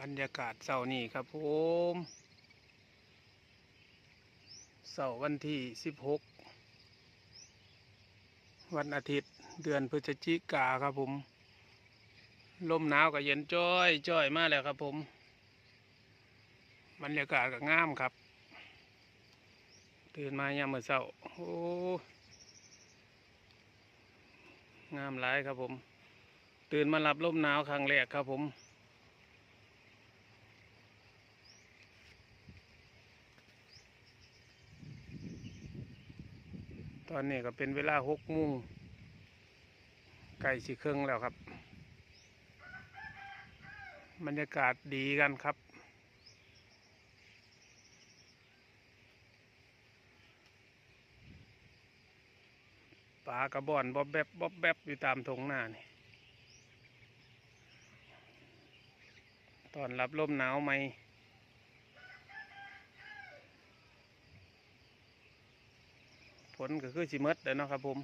บรรยากาศเสาร์นี้ครับผมเสาร์วันที่สิบหกวันอาทิตย์เดือนพฤศจิกาครับผม ลมหนาวกับเย็นจ้อยจ้อยมากแล้วครับผม บรรยากาศก็งามครับ ตื่นมายามมื้อเช้าโอ้งามหลายครับผม ตื่นมารับลมหนาวครั้งแรกครับผม ตอนนี้ก็เป็นเวลาหกโมงใกล้สิครึ่งแล้วครับ บรรยากาศดีกันครับ ปลากระบอนบ๊อบแบบบอบแบบอยู่ตามทงหน้านี่ตอนรับลมหนาวไหม ผลก็คือสิมดแล้วเนาะครับผม